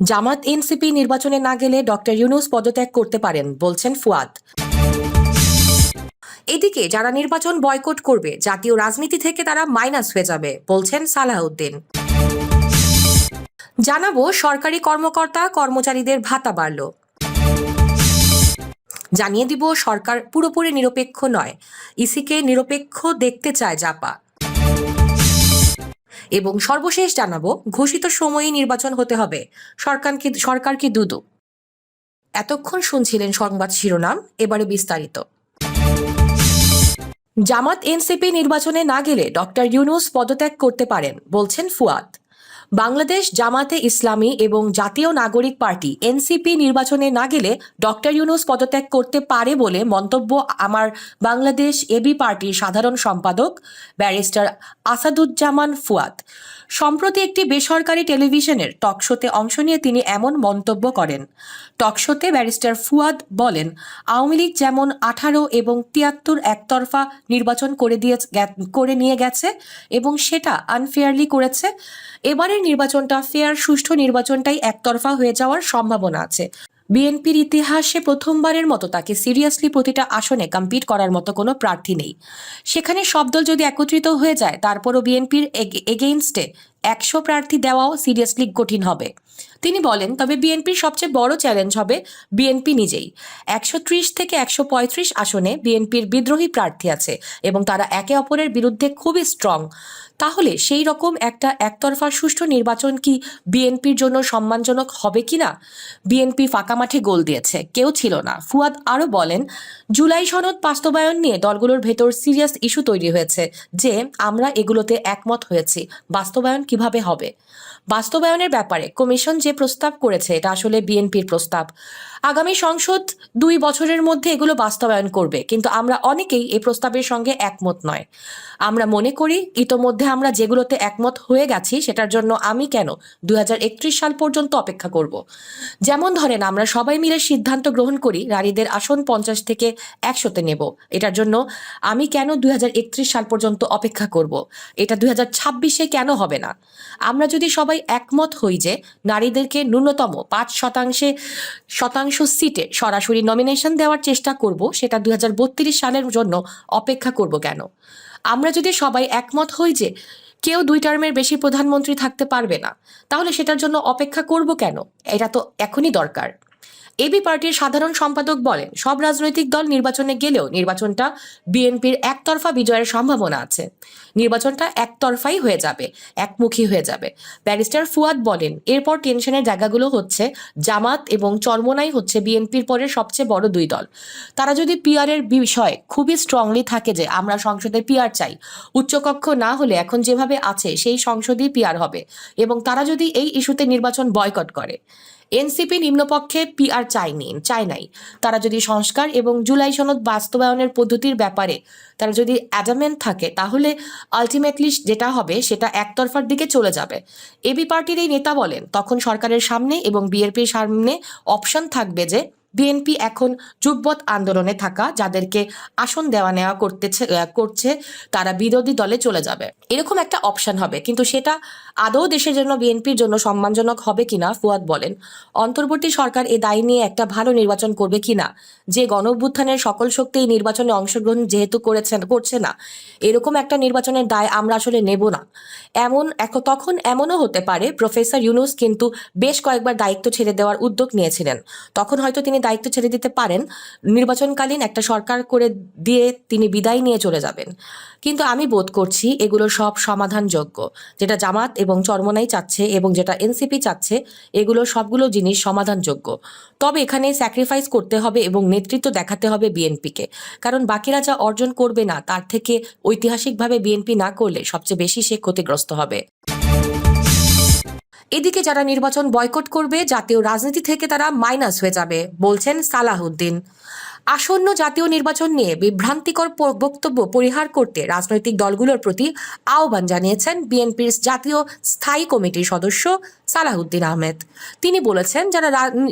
জামাত NCP নির্বাচনে না গেলে ডক্টর ইউনুস পদত্যাগ করতে পারেন, বলছেন ফুয়াদ। এদিকে যারা নির্বাচন বয়কট করবে, জাতীয় রাজনীতি থেকে তারা মাইনাস হয়ে যাবে, বলছেন সালাহউদ্দিন। জানাব, সরকারি কর্মকর্তা কর্মচারীদের ভাতা বাড়ল। জানিয়ে দিব, সরকার পুরোপুরি নিরপেক্ষ নয়, ইসিকে নিরপেক্ষ দেখতে চায় জাপা। এবং সর্বশেষ জানাব, ঘোষিত সময়ে নির্বাচন হতে হবে। সরকার কি সরকার কি দুদু। এতক্ষণ শুনছিলেন সংবাদ শিরোনাম, এবারে বিস্তারিত। জামাত এনসিপি নির্বাচনে না গেলে ডক্টর ইউনুস পদত্যাগ করতে পারেন, বলছেন ফুয়াদ। বাংলাদেশ জামাতে ইসলামী এবং জাতীয় নাগরিক পার্টি এনসিপি নির্বাচনে না গেলে ডক্টর ইউনুস পদত্যাগ করতে পারে বলে মন্তব্য আমার বাংলাদেশ এবি পার্টির সাধারণ সম্পাদক ব্যারিস্টার আসাদুজ্জামান ফুয়াদ। সম্প্রতি একটি বেসরকারি টেলিভিশনের টকশোতে অংশ নিয়ে তিনি এমন মন্তব্য করেন। টকশোতে ব্যারিস্টার ফুয়াদ বলেন, আওয়ামী লীগ যেমন আঠারো এবং তিয়াত্তর একতরফা নির্বাচন করে দিয়ে করে নিয়ে গেছে এবং সেটা আনফেয়ারলি করেছে। এবারের নির্বাচনটা ফেয়ার সুষ্ঠু নির্বাচনটাই একতরফা হয়ে যাওয়ার সম্ভাবনা আছে। বিএনপির ইতিহাসে প্রথমবারের মতো তাকে সিরিয়াসলি প্রতিটা আসনে কম্পিট করার মতো কোনো প্রার্থী নেই। সেখানে সব দল যদি একত্রিত হয়ে যায়, তারপরও বিএনপির এগেইনস্টে একশো প্রার্থী দেওয়াও সিরিয়াসলি কঠিন হবে। তিনি বলেন, তবে বিএনপির সবচেয়ে বড় চ্যালেঞ্জ হবে বিএনপি নিজেই। একশো ত্রিশ থেকে একশো পঁয়ত্রিশ আসনে বিএনপির বিদ্রোহী প্রার্থী আছে এবং তারা একে অপরের বিরুদ্ধে খুবই স্ট্রং তাহলে সেই রকম একটা একতরফা সুষ্ঠু নির্বাচন কি বিএনপির জন্য সম্মানজনক হবে কি না? বিএনপি ফাঁকা মাঠে গোল দিয়েছে, কেউ ছিল না। ফুয়াদ আরও বলেন, জুলাই সনদ বাস্তবায়ন নিয়ে দলগুলোর ভেতর সিরিয়াস ইস্যু তৈরি হয়েছে যে আমরা এগুলোতে একমত হয়েছি। বাস্তবায়ন কীভাবে হবে? বাস্তবায়নের ব্যাপারে কমিশন যে প্রস্তাব করেছে, এটা আসলে বিএনপির প্রস্তাব। আগামী সংসদ দুই বছরের মধ্যে এগুলো বাস্তবায়ন করবে, কিন্তু আমরা অনেকেই এই প্রস্তাবের সঙ্গে একমত নয়। আমরা মনে করি, ইতোমধ্যে আমরা যেগুলোতে একমত হয়ে গেছি, সেটার জন্য আমি কেন দুই হাজার একত্রিশ সাল পর্যন্ত অপেক্ষা করব? যেমন ধরেন, আমরা সবাই মিলে সিদ্ধান্ত গ্রহণ করি, নারীদের আসন পঞ্চাশ থেকে একশোতে নেব। এটার জন্য আমি কেন দুই হাজার একত্রিশ সাল পর্যন্ত অপেক্ষা করব? এটা ছাব্বিশে কেন হবে না? আমরা যদি সবাই একমত হই যে নারীদেরকে ন্যূনতম পাঁচ শতাংশে শতাংশ সিটে সরাসরি নমিনেশন দেওয়ার চেষ্টা করব, সেটা দুই হাজার বত্রিশ সালের জন্য অপেক্ষা করব কেন? আমরা যদি সবাই একমত হই যে কেউ দুই টার্মের বেশি প্রধানমন্ত্রী থাকতে পারবে না, তাহলে সেটার জন্য অপেক্ষা করব কেন? এটা তো এখনই দরকার। এবি পার্টির সাধারণ সম্পাদক বলেন, সব রাজনৈতিক দল নির্বাচনে গেলেও নির্বাচনটা বিএনপির একতরফা বিজয়ের সম্ভাবনা আছে। নির্বাচনটা একতরফাই হয়ে যাবে, একমুখী হয়ে যাবে। ব্যারিস্টার ফুয়াদ বলেন, এরপর টেনশনের জায়গাগুলো হচ্ছে জামাত এবং চরমোনাই হচ্ছে বিএনপির পরে সবচেয়ে বড় দুই দল। তারা যদি পিআরের বিষয়ে খুবই স্ট্রংলি থাকে যে আমরা সংসদে পিআর চাই, উচ্চকক্ষ না হলে এখন যেভাবে আছে সেই সংসদই পিআর হবে এবং তারা যদি এই ইস্যুতে নির্বাচন বয়কট করে। এনসিপি নিম্নপক্ষে পিআর চায়নি চায় নাই তারা যদি সংস্কার এবং জুলাই সনদ বাস্তবায়নের পদ্ধতির ব্যাপারে তারা যদি অ্যাডামেন্ট থাকে, তাহলে আলটিমেটলি যেটা হবে সেটা একতরফার দিকে চলে যাবে। এবি পার্টির এই নেতা বলেন, তখন সরকারের সামনে এবং বিএনপির সামনে অপশন থাকবে যে বিএনপি এখন যুগবৎ আন্দোলনে থাকা, যাদেরকে আসন দেওয়া নেওয়া করতেছে করছে, তারা বিরোধী দলে চলে যাবে। এরকম একটা অপশন হবে, কিন্তু সেটা আদৌ দেশের জন্য বিএনপির জন্য সম্মানজনক হবে কিনা, ফুয়াদ বলেন। অন্তর্বর্তী সরকার এ দায় নিয়ে একটা ভালো নির্বাচন করবে কিনা? যে গণ সকল শক্তি এই নির্বাচনে অংশগ্রহণ যেহেতু করেছেন, করছে না, এরকম একটা নির্বাচনের দায় আমরা আসলে নেব না। এমন এক- তখন এমনও হতে পারে, প্রফেসর ইউনুস কিন্তু বেশ কয়েকবার দায়িত্ব ছেড়ে দেওয়ার উদ্যোগ নিয়েছিলেন। তখন হয়তো তিনি দায়িত্ব ছেড়ে দিতে পারেন, নির্বাচনকালীন একটা সরকার করে দিয়ে তিনি বিদায় নিয়ে চলে যাবেন। কিন্তু আমি বোধ করছি এগুলো সব সমাধানযোগ্য। যেটা জামাত এবং চরমনাই চাচ্ছে এবং যেটা এনসিপি চাচ্ছে, এগুলো সবগুলো জিনিস সমাধানযোগ্য। তবে এখানে স্যাক্রিফাইস করতে হবে এবং নেতৃত্ব দেখাতে হবে বিএনপিকে। কারণ বাকিরা যা অর্জন করবে না, তার থেকে ঐতিহাসিকভাবে বিএনপি না করলে সবচেয়ে বেশি সে ক্ষতিগ্রস্ত হবে। এদিকে যারা নির্বাচন বয়কট করবে জাতীয় রাজনীতি থেকে তারা মাইনাস হয়ে যাবে বলছেন সালাহুদ্দিন আসন্ন জাতীয় নির্বাচন নিয়ে বিভ্রান্তিকর বক্তব্য পরিহার করতে রাজনৈতিক দলগুলোর প্রতি আহ্বান জানিয়েছেন বিএনপির জাতীয় স্থায়ী কমিটির সদস্য সালাহুদ্দিন আহমেদ। তিনি বলেছেন, যারা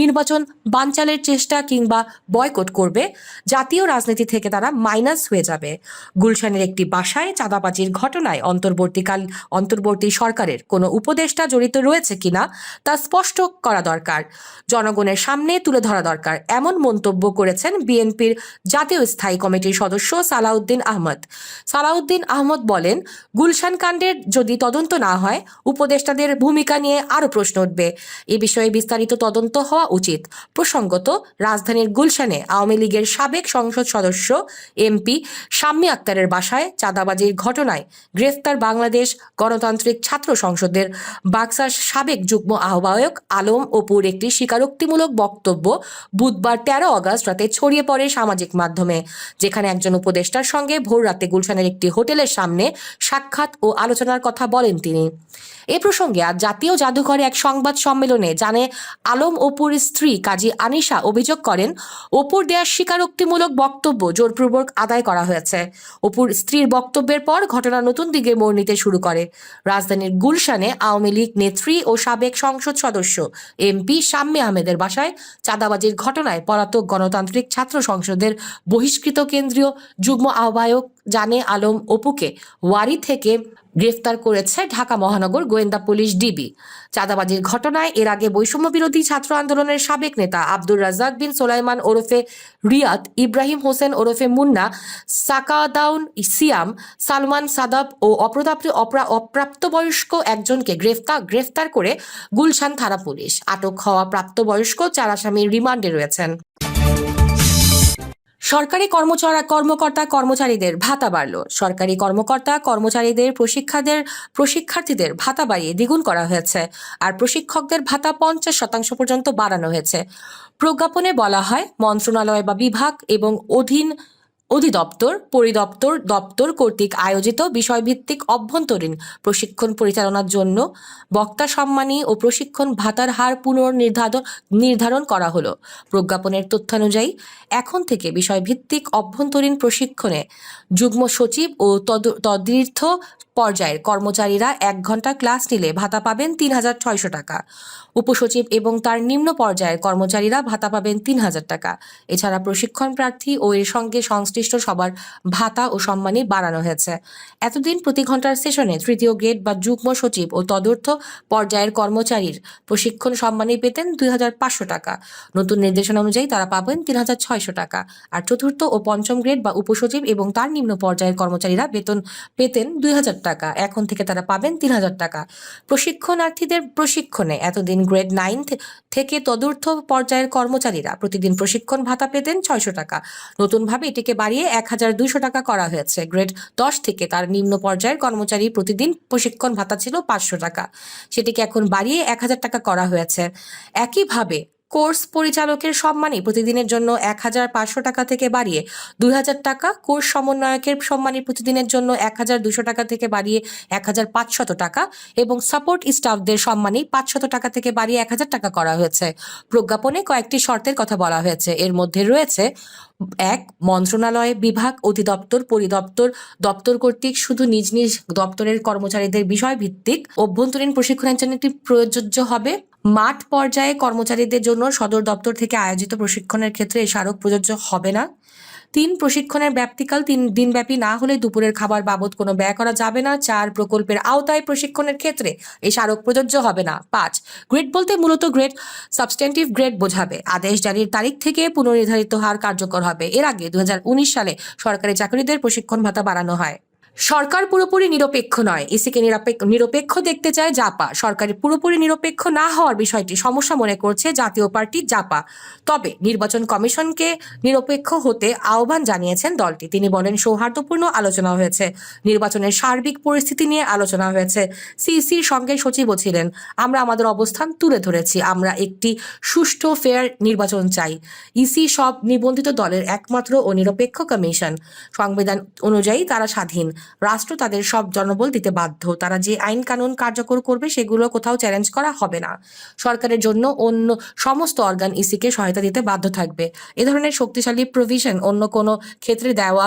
নির্বাচন বানচালের চেষ্টা কিংবা বয়কট করবে, জাতীয় রাজনীতি থেকে তারা মাইনাস হয়ে যাবে। গুলশানের একটি বাসায় চাঁদাবাজির ঘটনায় অন্তর্বর্তীকাল, অন্তর্বর্তী সরকারের কোনো উপদেষ্টা জড়িত রয়েছে কিনা তা স্পষ্ট করা দরকার। জনগণের সামনে তুলে ধরা দরকার। এমন মন্তব্য করেছেন বিএনপির জাতীয় স্থায়ী কমিটির সদস্য সালাউদ্দিন আহমদ। সালাউদ্দিন আহমদ বলেন, গুলশান কাণ্ডের যদি তদন্ত না হয়, উপদেষ্টাদের ভূমিকা নিয়ে আরও প্রশ্ন উঠবে। এ বিষয়ে বিস্তারিত তদন্ত হওয়া উচিত। প্রসঙ্গত, রাজধানীর গুলশানে আওয়ামী লীগের সাবেক সংসদ সদস্য এমপি শাম্মী আক্তারের বাসায় চাঁদাবাজির ঘটনায় গ্রেফতার বাংলাদেশ গণতান্ত্রিক ছাত্র সংসদের বাক্সার সাবেক যুগ্ম আহ্বায়ক আলম অপুর একটি স্বীকারোক্তিমূলক বক্তব্য বুধবার তেরো আগস্ট রাতে ছড়িয়ে পড়ে সামাজিক মাধ্যমে, যেখানে একজন উপদেষ্টার সঙ্গে ভোর রাতে গুলশানের একটি হোটেলের সামনে সাক্ষাৎ ও আলোচনার কথা বলেন তিনি। এ প্রসঙ্গে আজ জাতীয় জাদুঘরে এক সংবাদ সম্মেলনে জানে আলম অপুর স্ত্রী কাজী আনিশা অভিযোগ করেন, অপুর দেওয়া স্বীকারোক্তিমূলক বক্তব্য জোরপূর্বক আদায় করা হয়েছে। অপুর স্ত্রীর বক্তব্যের পর ঘটনা নতুন দিকে মোড় নিতে শুরু করে। রাজধানীর গুলশানে আওয়ামী লীগ নেত্রী ও সাবেক সংসদ সদস্য এমপি শাম্মী আহমেদের বাসায় চাঁদাবাজির ঘটনায় পলাতক গণতান্ত্রিক ছাত্র সংসদের বহিষ্কৃত কেন্দ্রীয় যুগ্ম আহ্বায়ক জানে আলম অপুকে ওয়ারি থেকে গ্রেফতার করেছে ঢাকা মহানগর গোয়েন্দা পুলিশ ডিবি। চাঁদাবাজির ঘটনায় এর আগে বৈষম্য বিরোধী ছাত্র আন্দোলনের সাবেক নেতা আব্দুর রাজ্জাক বিন সোলাইমান ওরফে রিয়াদ, ইব্রাহিম হোসেন ওরফে মুন্না, সাকাদাউন সিয়াম, সালমান সাদাব ও অপ্রদাপ্ত অপ্রা- অপ্রাপ্তবয়স্ক একজনকে গ্রেফতার গ্রেফতার করে গুলশান থানা পুলিশ। আটক হওয়া প্রাপ্তবয়স্ক চার আসামি রিমান্ডে রয়েছেন। সরকারি কর্মচারা, কর্মকর্তা কর্মচারীদের ভাতা বাড়ল। সরকারি কর্মকর্তা কর্মচারীদের প্রশিক্ষাদের, প্রশিক্ষার্থীদের ভাতা বাড়িয়ে দ্বিগুণ করা হয়েছে আর প্রশিক্ষকদের ভাতা পঞ্চাশ শতাংশ পর্যন্ত বাড়ানো হয়েছে। প্রজ্ঞাপনে বলা হয়, মন্ত্রণালয় বা বিভাগ এবং অধীন অধিদপ্তর, পরিদপ্তর, দপ্তর কর্তৃক আয়োজিত বিষয়ভিত্তিক অভ্যন্তরীণ প্রশিক্ষণ পরিচালনার জন্য বক্তা সম্মানী ও প্রশিক্ষণ ভাতার হার পুনর্নির্ধারণ, নির্ধারণ করা হলো। প্রজ্ঞাপনের তথ্যানুযায়ী, এখন থেকে বিষয়ভিত্তিক অভ্যন্তরীণ প্রশিক্ষণে যুগ্ম সচিব ও তদ- তদীর্থ পর্যায়ের কর্মচারীরা এক ঘণ্টা ক্লাস নিলে ভাতা পাবেন তিন হাজার ছয়শো টাকা। উপসচিব এবং তার নিম্ন পর্যায়ের কর্মচারীরা ভাতা পাবেন তিন হাজার টাকা। এছাড়া প্রশিক্ষণ প্রার্থী ও এর সঙ্গে সংশ্লিষ্ট সবার ভাতা ও সম্মানী বাড়ানো হয়েছে। এতদিন প্রতি ঘণ্টার সেশনে তৃতীয় গ্রেড বা যুগ্ম সচিব ও তদর্থ পর্যায়ের কর্মচারীর প্রশিক্ষণ সম্মানী পেতেন দুই হাজার পাঁচশো টাকা। নতুন নির্দেশনা অনুযায়ী তারা পাবেন তিন হাজার ছয়শো টাকা। আর চতুর্থ ও পঞ্চম গ্রেড বা উপসচিব এবং তার নিম্ন পর্যায়ের কর্মচারীরা বেতন পেতেন দুই হাজার টাকা। এখন থেকে তারা পাবেন তিন হাজার টাকা। প্রশিক্ষণার্থীদের প্রশিক্ষণে এতদিন গ্রেড নাইন থেকে তদূর্থ পর্যায়ের কর্মচারীরা প্রতিদিন প্রশিক্ষণ ভাতা পেতেন ছয়শো টাকা। নতুনভাবে এটিকে বাড়িয়ে এক হাজার দুইশো টাকা করা হয়েছে। গ্রেড দশ থেকে তার নিম্ন পর্যায়ের কর্মচারী প্রতিদিন প্রশিক্ষণ ভাতা ছিল পাঁচশো টাকা। সেটিকে এখন বাড়িয়ে এক হাজার টাকা করা হয়েছে। একইভাবে কোর্স পরিচালকের সম্মানে প্রতিদিনের জন্য এক হাজার পাঁচশো টাকা থেকে বাড়িয়ে দুই হাজার টাকা কোর্স সমন্বয়কের সম্মানে প্রতিদিনের জন্য এক হাজার দুশো টাকা থেকে বাড়িয়ে এক হাজার পাঁচশত টাকা এবং সাপোর্ট স্টাফদের সম্মানে পাঁচশত টাকা থেকে বাড়িয়ে এক হাজার টাকা করা হয়েছে। প্রজ্ঞাপনে কয়েকটি শর্তের কথা বলা হয়েছে। এর মধ্যে রয়েছে এক, মন্ত্রণালয় বিভাগ, অধিদপ্তর, পরিদপ্তর, দপ্তর কর্তৃক শুধু নিজ নিজ দপ্তরের কর্মচারীদের বিষয় ভিত্তিক অভ্যন্তরীণ প্রশিক্ষণের জন্য একটি প্রযোজ্য হবে। মাঠ পর্যায়ে কর্মচারীদের জন্য সদর দপ্তর থেকে আয়োজিত প্রশিক্ষণের ক্ষেত্রে এই স্মারক প্রযোজ্য হবে না। তিন প্রশিক্ষণের ব্যাপ্তিকাল তিন দিনব্যাপী না হলে দুপুরের খাবার বাবদ কোনো ব্যয় করা যাবে না। চার প্রকল্পের আওতায় প্রশিক্ষণের ক্ষেত্রে এই স্মারক প্রযোজ্য হবে না। পাঁচ, গ্রেড বলতে মূলত গ্রেড সাবস্টেন্টিভ গ্রেড বোঝাবে। আদেশ জারির তারিখ থেকে পুনর্নির্ধারিত হার কার্যকর হবে। এর আগে দু হাজার উনিশ সালে সরকারি চাকরিদের প্রশিক্ষণ ভাতা বাড়ানো হয়। সরকার পুরোপুরি নিরপেক্ষ নয়। ইসিকে নিরপেক্ষ নিরপেক্ষ দেখতে চায় জাপা। সরকারি পুরোপুরি নিরপেক্ষ না হওয়ার বিষয়টি সমস্যা মনে করছে জাতীয় পার্টি জাপা। তবে নির্বাচন কমিশনকে নিরপেক্ষ হতে আহ্বান জানিয়েছেন দলটি। তিনি বলেন, সৌহার্দ্যপূর্ণ আলোচনা হয়েছে। নির্বাচনের সার্বিক পরিস্থিতি নিয়ে আলোচনা হয়েছে। সিসির সঙ্গে সচিবও ছিলেন। আমরা আমাদের অবস্থান তুলে ধরেছি। আমরা একটি সুষ্ঠু, ফেয়ার নির্বাচন চাই। ইসি সব নিবন্ধিত দলের একমাত্র ও নিরপেক্ষ কমিশন। সংবিধান অনুযায়ী তারা স্বাধীন। রাষ্ট্র তাদের সব জনবল দিতে বাধ্য। তারা যে আইন কানুন কার্যকর করবে, সেগুলো কোথাও চ্যালেঞ্জ করা হবে না। সরকারের জন্য অন্য সমস্ত অর্গান ইসিকে সহায়তা দিতে বাধ্য থাকবে। এ ধরনের শক্তিশালী প্রভিশন অন্য কোনো ক্ষেত্রে দেওয়া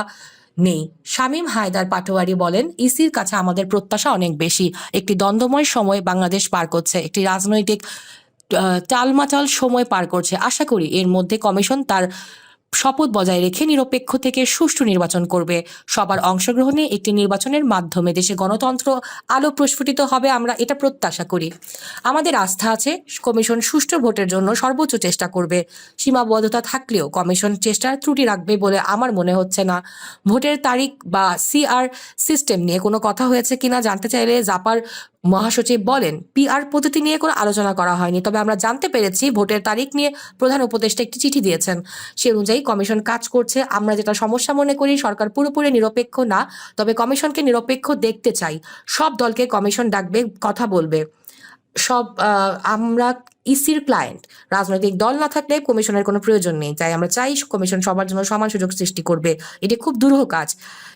নেই। শামীম হায়দার পাটোয়ারি বলেন ইসির কাছে আমাদের প্রত্যাশা অনেক বেশি। একটি দ্বন্দ্বময় সময় বাংলাদেশ পার করছে। একটি রাজনৈতিক টালমাটাল সময় পার করছে। আশা করি এর মধ্যে কমিশন তার শপথ বজায় রেখে নিরপেক্ষ থেকে সুষ্ঠু নির্বাচন করবে। সবার অংশগ্রহণে একটি নির্বাচনের মাধ্যমে দেশে গণতন্ত্র আলো প্রস্ফুটিত হবে আমরা এটা প্রত্যাশা করি। আমাদের আস্থা আছে, কমিশন সুষ্ঠু ভোটের জন্য সর্বোচ্চ চেষ্টা করবে। সীমাবদ্ধতা থাকলেও কমিশন চেষ্টার ত্রুটি রাখবে বলে আমার মনে হচ্ছে না। ভোটের তারিখ বা সিআর সিস্টেম নিয়ে কোনো কথা হয়েছে কিনা জানতে চাইলে জাপার মহাসচিব বলেন, পিআর পদ্ধতি নিয়ে কোনো আলোচনা করা হয়নি। তবে আমরা জানতে পেরেছি ভোটের তারিখ নিয়ে প্রধান উপদেষ্টা একটি চিঠি দিয়েছেন। সে অনুযায়ী কমিশন কাজ করছে, আমরা যেটা সমস্যা মনে করি, সরকার পুরোপুরি নিরপেক্ষ না, তবে কমিশনকে নিরপেক্ষ দেখতে চাই। সব দলকে কমিশন ডাকবে, কথা বলবে। সব আমরা ইসির ক্লায়েন্ট রাজনৈতিক দল না থাকলে কমিশনের কোনো প্রয়োজন নেই। তাই আমরা চাই কমিশন সবার জন্য সমান সুযোগ সৃষ্টি করবে। এটি খুব দুরূহ কাজ।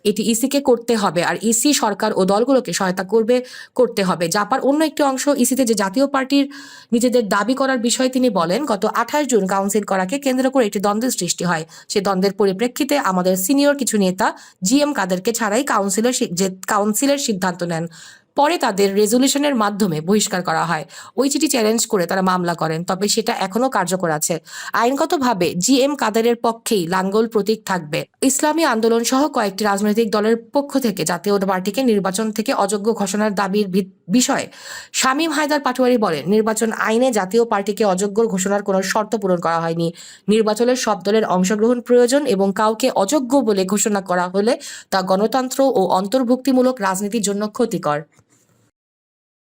এটি ইসিকে করতে হবে আর ইসি সরকার ও দলগুলোকে সহায়তা করবে, করতে হবে। জাপার অন্য একটি অংশ ইসিতে যে জাতীয় পার্টির নিজেদের দাবি করার বিষয়ে তিনি বলেন, গত আঠাশ জুন কাউন্সিল করাকে কেন্দ্র করে একটি দ্বন্দ্বের সৃষ্টি হয়। সে দ্বন্দ্বের পরিপ্রেক্ষিতে আমাদের সিনিয়র কিছু নেতা জিএম কাদেরকে ছাড়াই কাউন্সিলের যে কাউন্সিলের সিদ্ধান্ত নেন। পরে তাদের রেজলিউশনের মাধ্যমে বহিষ্কার করা হয়। ওই চিঠি চ্যালেঞ্জ করে তারা মামলা করেন, তবে সেটা এখনও কার্যকর আছে। আইনগতভাবে জি এম কাদেরের পক্ষেই লাঙ্গল প্রতীক থাকবে। ইসলামী আন্দোলন সহ কয়েকটি রাজনৈতিক দলের পক্ষ থেকে জাতীয় পার্টিকে নির্বাচন থেকে অযোগ্য ঘোষণার দাবির বিষয়ে শামীম হায়দার পাটোয়ারি বলেন, নির্বাচন আইনে জাতীয় পার্টিকে অযোগ্য ঘোষণার কোনো শর্ত পূরণ করা হয়নি। নির্বাচনের সব দলের অংশগ্রহণ প্রয়োজন এবং কাউকে অযোগ্য বলে ঘোষণা করা হলে তা গণতন্ত্র ও অন্তর্ভুক্তিমূলক রাজনীতির জন্য ক্ষতিকর।